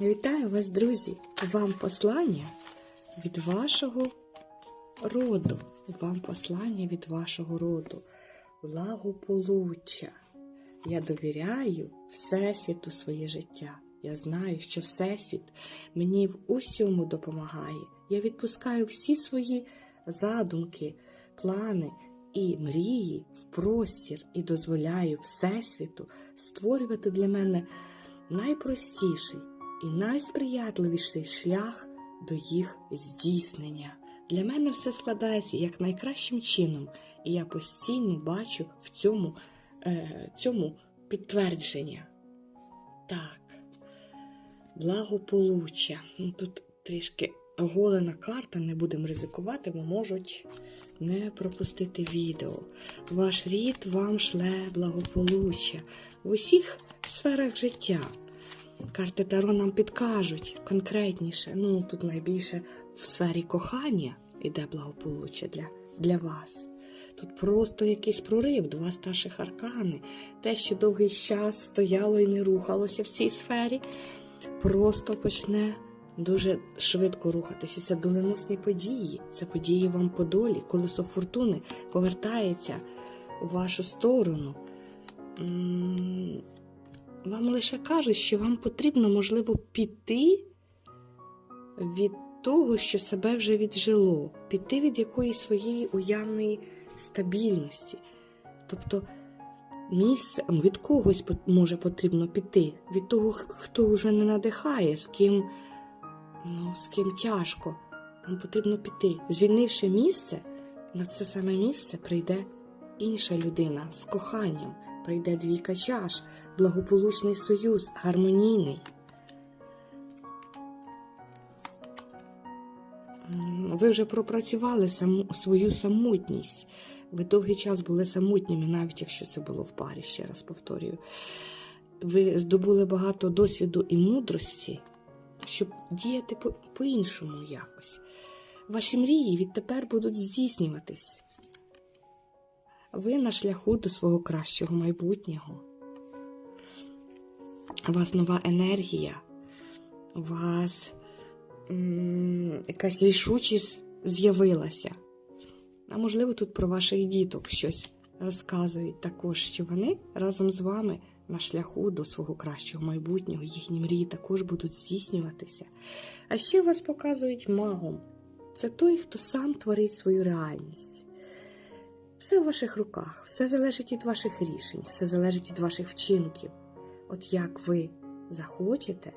Вітаю вас, друзі! Вам послання від вашого роду. Вам послання від вашого роду. Благополуччя. Я довіряю Всесвіту своє життя. Я знаю, що Всесвіт мені в усьому допомагає. Я відпускаю всі свої задумки, плани і мрії в простір і дозволяю Всесвіту створювати для мене найпростіший і найсприятливіший шлях до їх здійснення. Для мене все складається як найкращим чином, і я постійно бачу в цьому, е, цьому підтвердження. Так, благополуччя. Ну, тут трішки оголена карта, не будемо ризикувати, бо можуть не пропустити відео. Ваш рід вам шле благополуччя в усіх сферах життя. Карти Таро нам підкажуть конкретніше. Ну, тут найбільше в сфері кохання іде благополуччя для, для вас. Тут просто якийсь прорив, два старших аркани. Те, що довгий час стояло і не рухалося в цій сфері, просто почне дуже швидко рухатися. Це доленосні події, це події вам по долі. Колесо фортуни повертається у вашу сторону. Вам лише кажуть, що вам потрібно, можливо, піти від того, що себе вже віджило, піти від якоїсь своєї уявної стабільності. Тобто місце від когось може потрібно піти, від того, хто вже не надихає, з ким, ну, з ким тяжко. Вам потрібно піти. Звільнивши місце, на це саме місце прийде інша людина з коханням, прийде двійка чаш, благополучний союз, гармонійний. Ви вже пропрацювали саму, свою самотність. Ви довгий час були самотніми, навіть якщо це було в парі, ще раз повторюю. Ви здобули багато досвіду і мудрості, щоб діяти по- по-іншому якось. Ваші мрії відтепер будуть здійснюватись. Ви на шляху до свого кращого майбутнього. У вас нова енергія, у вас якась рішучість з'явилася. А можливо, тут про ваших діток щось розказують також, що вони разом з вами на шляху до свого кращого майбутнього, їхні мрії також будуть здійснюватися. А ще вас показують магом. Це той, хто сам творить свою реальність. Все в ваших руках, все залежить від ваших рішень, все залежить від ваших вчинків. От як ви захочете,